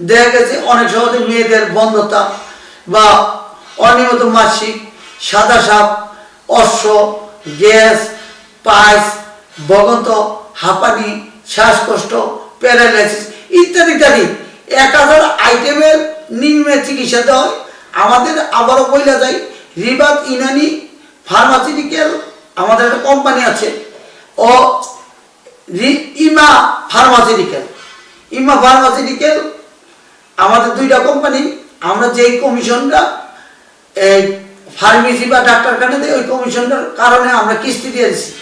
দেখা গেছে অনেক সময় মেয়েদের বন্ধতা বা অনিয়মিত মাসিক, সাদা সাপ, অশ্ব, গ্যাস পাইস বগন্ত, হাঁপানি, শ্বাসকষ্ট, প্যারালাইসিস ইত্যাদি ইত্যাদি। এক হাজার আইটেমের নিম্নে চিকিৎসা দেওয়া হয়। আমাদের আবারও বইলা যায় রিবাত ইনানি ফার্মাসিউটিক্যাল আমাদের একটা কোম্পানি আছে। ও ইমা ফার্মাসিউটিক্যাল। ইমা ফার্মাসিউটিক্যাল আমাদের দুইটা কোম্পানি আমরা যেই কমিশনটা এই ফার্মেসি বা ডাক্তারখানা দিয়ে ওই কমিশনটার কারণে আমরা কিস্তি দিয়ে দিচ্ছি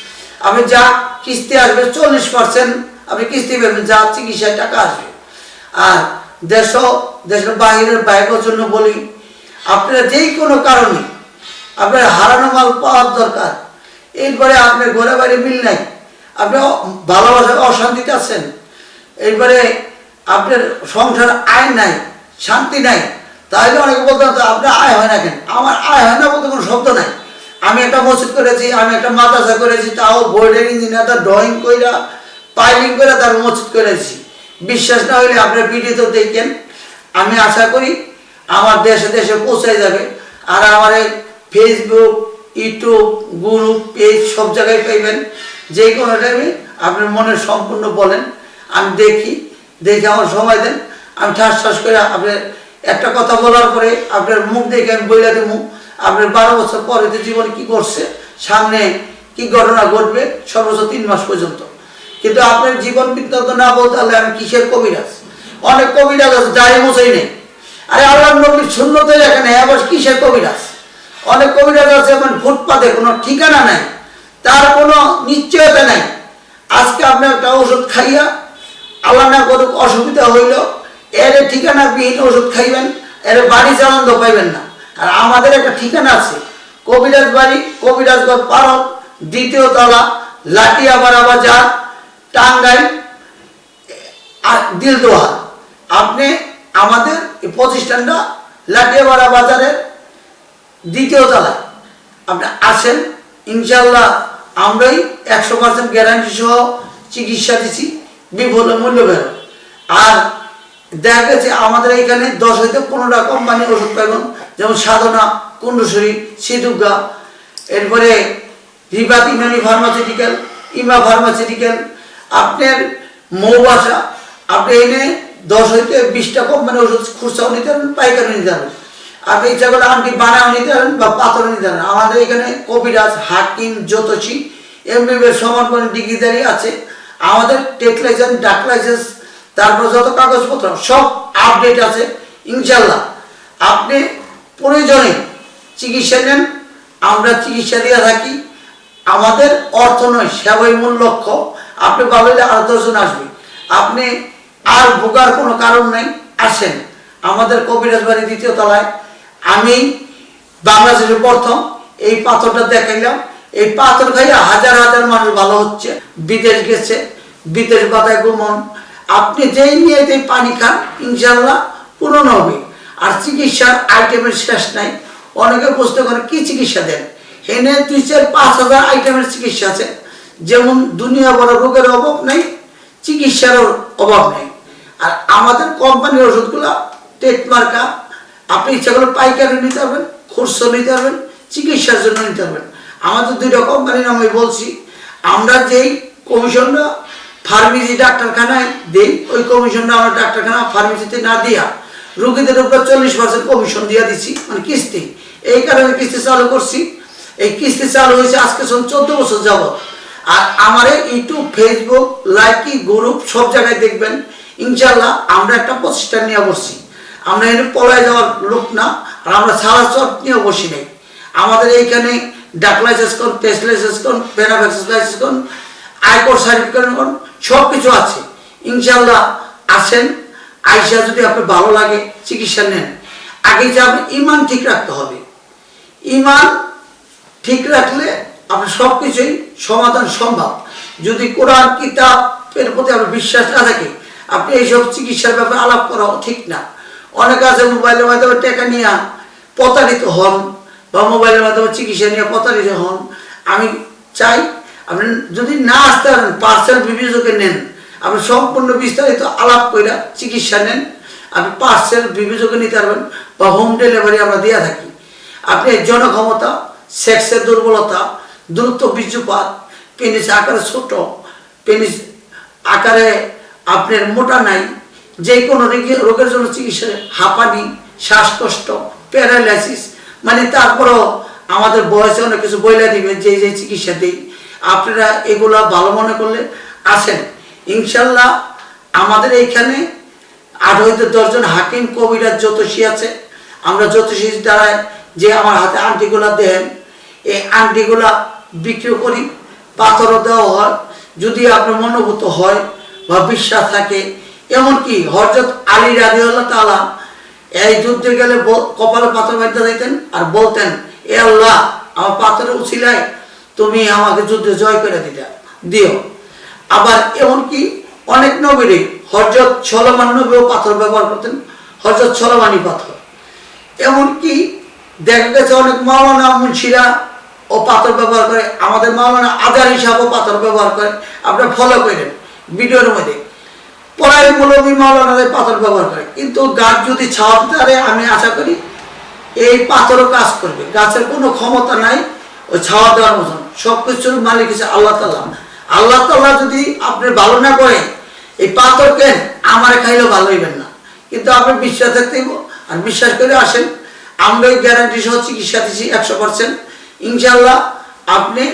আপনি যা কিস্তি আসবে চল্লিশ পার্সেন্ট আপনি কিস্তি পাবেন, যা চিকিৎসায় টাকা আসবে। আর দেশ, দেশের বাহিরের বাইরের জন্য বলি, আপনারা যেই কোনো কারণে আপনার হারানো মাল পাওয়ার দরকার, এরপরে আপনার ঘরে বাইরে মিল নাই, আপনি অ- ভালোবাসা অশান্তিতে আছেন, এরপরে আপনার সংসার আয় নাই শান্তি নাই। তাহলে অনেকে বলতে হবে, আপনার আয় হয় না কেন? আমার আয় হয় না বলতে কোনো শব্দ নাই। আমি একটা মসজিদ করেছি আমি একটা মাদ্রাসা করেছি তাও বোর্ডের ইঞ্জিনিয়ার তার ড্রয়িং কইরা পাইলিং করে তার মসজিদ করেছি। বিশ্বাস না হলে আপনার ভিডিও দেখেন। আমি আশা করি আমার দেশে দেশে পৌঁছে যাবে। আর আমার ফেসবুক ইউটিউব গ্রুপ পেজ সব জায়গায় পাইবেন। যে কোনো টাইমে আপনার মনের সম্পূর্ণ বলেন। আমি দেখি। দেখে আমার সময় দেন। আমি ঠাস ঠাস করে আপনার একটা কথা বলার পরে আপনার মুখ দেখে আমি বইলা দেবো। আপনার বারো বছর পরে তো জীবনে কি করছে সামনে কি ঘটনা ঘটবে, সর্বোচ্চ তিন মাস পর্যন্ত। কিন্তু আপনার জীবন বৃত্তান্ত না বলতে হলে আমি কিসের কবিরাজ? অনেক কবিরাজ আছে যাই মোছাই নেই। আরে আল্লাহ নবীর শূন্যতে এখানে আবার কিসের কবিরাজ? অনেক কবিরাজ আছে মানে ফুটপাতে কোনো ঠিকানা নাই, তার কোনো নিশ্চয়তা নাই। আজকে আপনি একটা ওষুধ খাইয়া আল্লাহ না করুক অসুবিধা হইল, এর ঠিকানা বিহীন ওষুধ খাইবেন, এর বাড়ি চালান পাইবেন না। আর আমাদের একটা ঠিকানা আছে, কবিরাজ বাড়ি, কবিরাজগড় পারক দ্বিতীয় তলা, লাটিয়াপাড়া বাজার, টাঙ্গাইল, আর দিলদোয়া আপনি আমাদের প্রতিষ্ঠানটা লাটিয়াপাড়া বাজারের দ্বিতীয় তলায়। আপনি আসেন ইনশাল্লাহ আমরাই একশো পার্সেন্ট গ্যারান্টি সহ চিকিৎসা দিচ্ছি বিপুল মূল্য বেরো আর দেখা গেছে আমাদের এখানে দশ হইতে পনেরোটা কোম্পানি ওষুধ পাবেন যেমন সাধনা, কুণ্ডুশ্বরী, সিধুগা, এরপরে রিবাত ইমানি ফার্মাসিউটিক্যাল ইমা ফার্মাসিউটিক্যাল আপনার মৌবাসা, আপনি এনে দশ হইতে বিশটা কোম্পানি ওষুধ খুচরাও নিতে পারেন পাইকারি নিতে পারেন। আপনি ইচ্ছা করলে আন্টি বানাও নিতে পারেন বা পাথর নিতে পারেন। আমাদের এখানে কবিরাজ, হাকিম, জ্যোতিষী এমবিবিএস সমান ডিগ্রিদারি আছে। আমাদের টেক লাইসেন্স ডাক লাইসেন্স তারপর যত কাগজপত্র, সব আপডেট আছে ইনশাল্লাহ আপনি প্রয়োজনে চিকিৎসা নেন, আমরা চিকিৎসা দিয়ে থাকি। আমাদের অর্থ নয় সেবাই মূল লক্ষ্য। আপনি ভাবলে আরও দশজন আসবে। আপনি আর ভোগার কোনো কারণ নেই, আসেন। আমাদের কবিরাজ বাড়ি দ্বিতীয় তলায়। আমি বাংলাদেশের প্রথম, এই পাথরটা দেখাইলাম। এই পাথর খাইয়া হাজার হাজার মানুষ ভালো হচ্ছে, বিদেশ গেছে, বিদেশ বাতায় গুমন। আপনি যেই নিয়ে যেই পানি খান ইনশাল্লাহ পূরণ হবে। আর চিকিৎসার আইটেমের শেষ নাই। অনেকে বুঝতে পারে কি চিকিৎসা দেন? হেনে দুই চার পাঁচ হাজার আইটেমের চিকিৎসা আছে। যেমন দুনিয়া বড় রোগের অভাব নেই, চিকিৎসারও অভাব নেই। আর আমাদের কোম্পানির ওষুধগুলো টেট মার্কা। আপনি ইচ্ছা করলে পাইকারি নিতে পারবেন, খুচরো নিতে পারবেন, চিকিৎসার জন্য নিতে পারবেন। আমাদের দুইটা কোম্পানির নাম আমি বলছি। আমরা যেই কমিশনটা ফার্মেসি ডাক্তারখানায় দিই, ওই কমিশনটা আমরা ডাক্তারখানা ফার্মেসিতে না দিয়া রুগীদের উপর চল্লিশ পার্সেন্ট কমিশন দিয়ে দিচ্ছি মানে কিস্তি। এই কারণে কিস্তি চালু করছি। এই কিস্তি চালু হয়েছে আজকে সব চোদ্দ বছর যাবত আর আমার ইউটিউব, ফেসবুক, লাইকি, গ্রুপ সব জায়গায় দেখবেন ইনশাল্লাহ আমরা একটা প্রতিষ্ঠান নিয়ে বসছি। আমরা এখানে পলায় যাওয়ার লোক না, আর আমরা সারা চট নিয়ে বসি নাই। আমাদের এইখানে ডাক লাইসেন্স কোন টেস্ট লাইসেন্স কোন পেনাভ্যাক্সিস লাইসেন্স কোন আয়কর সার্টিফিকেট কোন সব কিছু আছে। ইনশাল্লাহ আসেন, আইসা যদি আপনার ভালো লাগে, চিকিৎসা নেন। আগে যে ইমান ঠিক রাখতে হবে। ইমান ঠিক রাখলে আপনার সব কিছুই সমাধান সম্ভব। যদি কোরআন কিতাবের প্রতি আপনার বিশ্বাস না থাকে, আপনি এইসব চিকিৎসার ব্যাপারে আলাপ করা ঠিক না। অনেক আছে মোবাইলের মাধ্যমে টাকা নিয়ে প্রতারিত হন। বা মোবাইলের মাধ্যমে চিকিৎসা নিয়ে প্রতারিত হন। আমি চাই আপনি যদি না আসতে পারেন পার্সেল বিবেচকে নেন, আপনি সম্পূর্ণ বিস্তারিত আলাপ করে চিকিৎসা নেন, আপনি পার্সেল বিবেচকে নিতে পারবেন বা হোম ডেলিভারি আমরা দিয়ে থাকি। আপনি জনক্ষমতা সেক্সের দুর্বলতা, দ্রুত বীর্যপাত পেনিস আকারে ছোট পেনিস আকারে আপনার মোটা নাই যে কোনো রোগের জন্য চিকিৎসা হাঁপানি, শ্বাসকষ্ট প্যারালাইসিস মানে তারপরেও আমাদের বয়সে অনেক কিছু বইলা দিবে যে যে চিকিৎসা দিই। আপনারা এগুলা ভালো মনে করলে আসেন। ইনশাল্লাহ আমাদের এইখানে আট হইতে দশজন হাকিম কবিরাজ জ্যোতিষী আছে। আমরা জ্যোতিষী দ্বারায় যে আমার হাতে আংটিগুলা দেন, এই আংটিগুলা বিক্রি করি, পাথরও দেওয়া হয়। যদি আপনার মনোভূত হয় বা বিশ্বাস থাকে, এমনকি হরজত আলী রাজিউল্লাহ তালা এই যুদ্ধে গেলে কপালে পাথর বাঁধতে দিতেন আর বলতেন, এ আল্লাহ, আমার পাথরের উছিলায় তুমি আমাকে যুদ্ধে জয় করে দিতে, দিও। আবার এমনকি অনেক নবীরে হরজত ছলমান নবীও পাথর ব্যবহার করতেন হরজত ছলমানি পাথর। এমনকি দেখা গেছে অনেক মাওলানা মুন্সিরা ও পাথর ব্যবহার করে, আমাদের মাওলানা আজার হিসাবেও পাথর ব্যবহার করে। আপনারা ফলো করেন, ভিডিওর মধ্যে। পড়াই মৌলবী মাওলানাদের পাথর ব্যবহার করে। কিন্তু গাছ যদি ছাওয়াতে পারে, আমি আশা করি এই পাথরও কাজ করবে। গাছের কোনো ক্ষমতা নাই, ওই ছাওয়া দেওয়ার মতন। সব কিছুর মালিক হচ্ছে আল্লাহ তাল্লাহ আল্লাহ তাল্লাহ যদি আপনি ভালো না করেন, এই পাথরকে আমার খাইলেও ভালো হইবেন না। কিন্তু আপনি বিশ্বাস থাকতে আর বিশ্বাস করে আসেন, আমরা গ্যারান্টি সহ চিকিৎসা দিচ্ছি একশো পার্সেন্ট ইনশাল্লাহ আপনি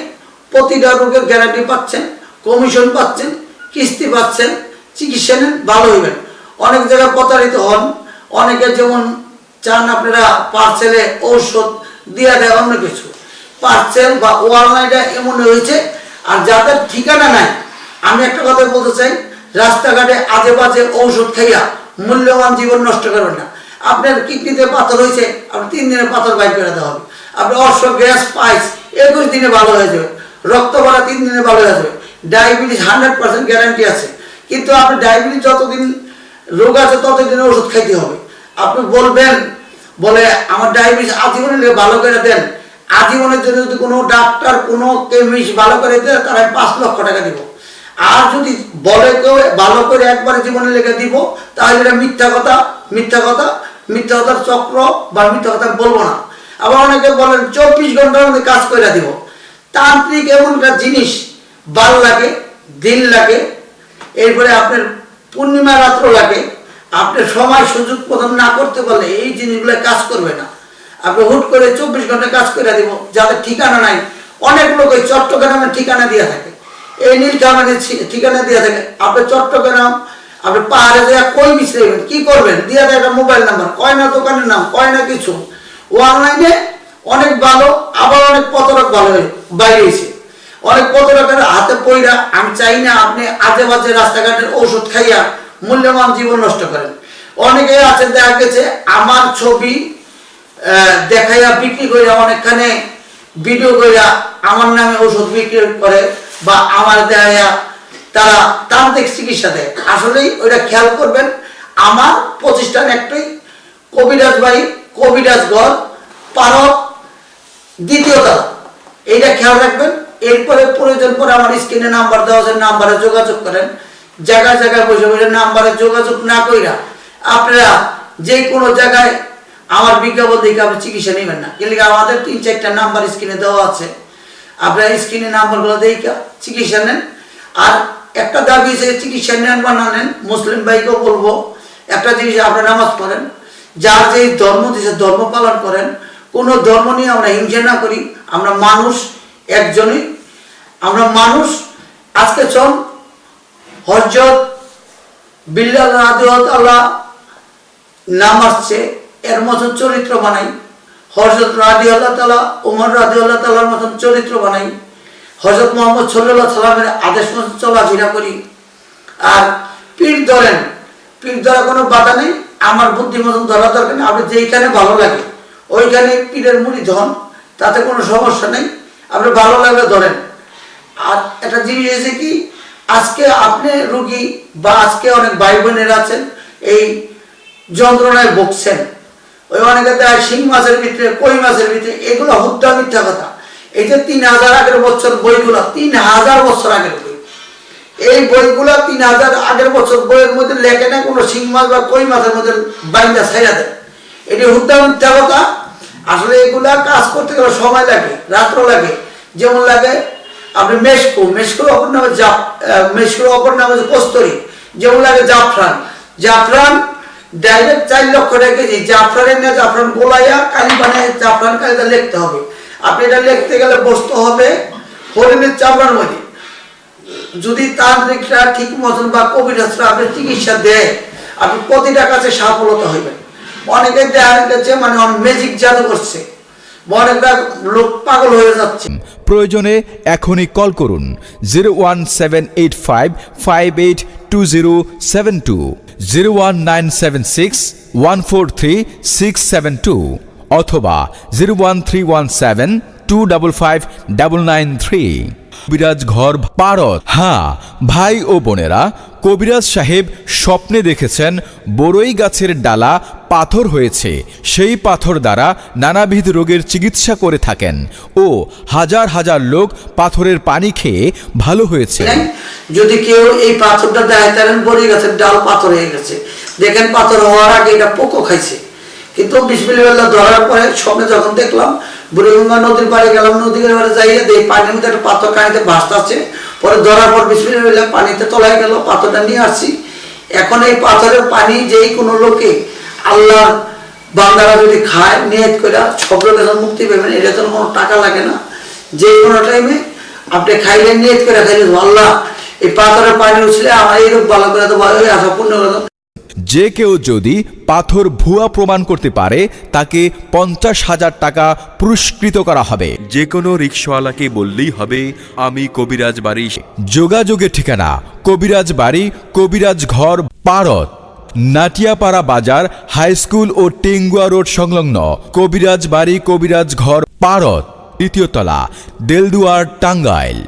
প্রতিটা রোগের গ্যারান্টি পাচ্ছেন কমিশন পাচ্ছেন, কিস্তি পাচ্ছেন চিকিৎসা নেন ভালো হইবেন। অনেক জায়গায় প্রতারিত হন। অনেকে যেমন চান আপনারা পার্সেলে ঔষধ দিয়ে দেয়, অন্য কিছু। পার্সেল বা ওয়ালনাইটা এমন হয়েছে। আর যাদের ঠিকানা নাই, আমি একটা কথা বলতে চাই, রাস্তাঘাটে আজে বাজে ঔষধ খাইয়া মূল্যবান জীবন নষ্ট করবেন না। আপনার কিডনিতে পাথর হয়েছে আপনার তিন দিনে পাথর বাইর করে দেওয়া হবে। আপনি অশ্ব গ্যাস, পাইস, একুশ দিনে ভালো হয়ে যাবে। রক্ত ভরা তিন দিনে ভালো হয়ে যাবে। ডায়াবেটিস হান্ড্রেড পার্সেন্ট গ্যারান্টি আছে। কিন্তু আপনি ডায়াবেটিস যতদিন রোগ আছে ততদিন ওষুধ খাইতে হবে। আপনি বলবেন, বলে, আমার ডায়াবেটিস আজীবনে ভালো করে দেন। আজীবনের জন্য যদি কোনো ডাক্তার, কোনো কেমিস্ট ভালো করে দেয় তারা পাঁচ লক্ষ টাকা দিব। আর যদি বলে কেউ ভালো করে একবারে জীবনে লেগে দিব, তাহলে এটা মিথ্যা কথা মিথ্যা কথা, মিথ্যা কথার চক্র বা মিথ্যা কথা বলব না। আবার অনেকে বলেন, চব্বিশ ঘণ্টার মধ্যে কাজ করে দিব। তান্ত্রিক এমন একটা জিনিস বাল লাগে দিন লাগে এরপরে আপনার পূর্ণিমা রাত্র লাগে। আপনি সময় সুযোগ প্রদান না করতে পারলে এই জিনিসগুলো কাজ করবে না। আপনি হুট করে চব্বিশ ঘণ্টা কাজ করে দিব, যাদের ঠিকানা নাই। অনেক লোক ওই চট্টগ্রামের ঠিকানা দিয়ে থাকে। এই নীলকামানের ঠিকানা দিয়ে থাকে। আপনি চট্টগ্রাম, আপনি পাহাড়ে যায় কই মিশাইবেন কি করবেন? দিয়ে দেয় একটা মোবাইল নাম্বার। কয় না দোকানের নাম, কয় না কিছু। অনলাইনে অনেক ভালো, আবার অনেক প্রতারক ভালো বাইরেছে অনেক প্রতারকের হাতে পইরা আমি চাই না আপনি আজে বাজে রাস্তাঘাটের ঔষধ খাইয়া মূল্যবান জীবন নষ্ট করেন। অনেকে আছে দেখা গেছে, আমার ছবি দেখাইয়া বিক্রি করিয়া অনেকখানে ভিডিও করিয়া আমার নামে ওষুধ বিক্রি করে বা আমার দেখাইয়া তারা তান্ত্রিক চিকিৎসা দেয়। আসলেই ওইটা খেয়াল করবেন, আমার প্রতিষ্ঠান একটাই কবিরাজ বাড়ি, কবিরাজ পারক দ্বিতীয় তলা। এইটা খেয়াল রাখবেন। এরপরে প্রয়োজন পরে আমার স্ক্রিনে নাম্বার দেওয়া আছে, নাম্বারে যোগাযোগ করেন। জায়গায় জায়গায় বসে বসে নাম্বারে যোগাযোগ না কইরা আপনারা যে কোনো জায়গায় আমার বিজ্ঞাপন দেখে আপনি চিকিৎসা নেবেন না। কিন্তু আমাদের তিন চারটা নাম্বার স্ক্রিনে দেওয়া আছে। আপনারা স্ক্রিনে নাম্বারগুলো দেখে চিকিৎসা নেন। আর একটা দাবি আছে চিকিৎসা নেন বা না নেন, মুসলিম ভাইকেও বলব, একটা জিনিস আপনারা নামাজ পড়েন। যার যে ধর্ম দিছে, ধর্ম পালন করেন, কোনো ধর্ম নিয়ে আমরা হিংসা না করি। আমরা মানুষ একজনই। আমরা মানুষ, আজকে চল, হজরত রাদিয়াল্লাহু তাআলা নাম আসছে, এর মতন চরিত্র বানাই। হজরত রাজি আল্লাহ তালা উমর রাজি আল্লাহ তালার মতন চরিত্র বানাই। হজরত মোহাম্মদ সাল্লাহ সাল্লামের আদেশ মতন চলাফেরা করি। আর পীর ধরেন পীর ধরা কোনো বাধা নেই, আমার বুদ্ধি মতন ধরা দরকার নেই, আপনি যেইখানে ভালো লাগে, ওইখানে পীরের মুড়ি ধন, তাতে কোনো সমস্যা নেই। আপনি ভালো লাগলে ধরেন। আর একটা জিনিস হয়েছে কি, আজকে আপনি রুগী বা আজকে অনেক ভাই বোনেরা আছেন, এই যন্ত্রণায় ভুগছেন। ওই অনেকে দেয় শিং মাছের ভিতরে, কই মাছের ভিতরে, এগুলো হুদ্দা মিথ্যা কথা। এই যে তিন হাজার আগের বছর বইগুলো, তিন হাজার বছর আগের বই। এই বইগুলো তিন হাজার আগের বছর বইয়ের মধ্যে লেখে না কোনো শিং মাছ বা কই মাছের মধ্যে বাইন্দা ছাইরা দেয়। এটি হুদ্দা মিথ্যা কথা আসলে এগুলা কাজ করতে গেলে সময় লাগে রাত্র লাগে। যেমন লাগে আপনি মেশকো মেশকোর অপর নামে জাপ মেশকোর অপর নামে কস্তরি। যেমন লাগে জাফরান জাফরান ডাইরেক্ট চার লক্ষ টাকা কেজি, জাফরানের না জাফরান গোলাইয়া কালি বানায়, জাফরান কালিটা লিখতে হবে। আপনি এটা লিখতে গেলে বসতে হবে হরিণের চামড়ার মধ্যে। যদি তান্ত্রিকরা ঠিক মতন বা কবিরাজরা আপনি চিকিৎসা দেয়, আপনি প্রতিটা কাছে সফলতা হইবেন। মানে প্রয়োজনে এখনই কল করুন zero one seven eight five five eight two zero seven two zero one nine seven six one four three six seven two অথবা zero one three one seven two double five double nine three কবিরাজ ঘর পারত হ্যাঁ ভাই ও বোনেরা, কবিরাজ সাহেব স্বপ্নে দেখেছেন বড়ই গাছের ডালা পাথর হয়েছে। সেই পাথর দ্বারা নানাবিধ রোগের চিকিৎসা করে থাকেন ও হাজার হাজার লোক পাথরের পানি খেয়ে ভালো হয়েছে। যদি কেউ এই পাথরটা দেয়, তাহলে বড়ি গাছের ডাল পাথর হয়ে গেছে। দেখেন, পাথর হওয়ার আগে এটা পোকো খাইছে। কিন্তু বিসমিল্লাহ ধরার পরে স্বপ্নে যখন দেখলাম বুড়িগঙ্গা নদীর পাড়ে গেলাম, নদীর পাড়ে যাইয়ে দেখি পানির মধ্যে একটা পাথর কানিতে ভাসতে পরে ধরার পর বিসমিল্লাহ পানিতে তলায় গেল, পাথরটা নিয়ে আসছি। এখন এই পাথরের পানি যেই কোনো লোকে আল্লাহ বান্দারা যদি খায়, নিয়ত করে সব লোকের মুক্তি পাবেন এটা তো কোনো টাকা লাগে না। যে কোনো টাইমে আপনি খাইলে নিয়ত করে খাইলে আল্লাহ, এই পাথরের পানি উঠলে আমার এই রোগ ভালো করে দেবো আশা পূর্ণ করে যে কেউ যদি পাথর ভুয়া প্রমাণ করতে পারে তাকে পঞ্চাশ হাজার টাকা পুরস্কৃত করা হবে। যে কোনো রিক্সাওয়ালাকে বললেই হবে আমি কবিরাজ বাড়ি যোগাযোগের ঠিকানা কবিরাজ বাড়ি কবিরাজ ঘর পারত নাটিয়াপাড়া বাজার হাই স্কুল ও টেঙ্গুয়া রোড সংলগ্ন কবিরাজ বাড়ি কবিরাজ ঘর পারত তৃতীয় তলা দেলদুয়ার টাঙ্গাইল।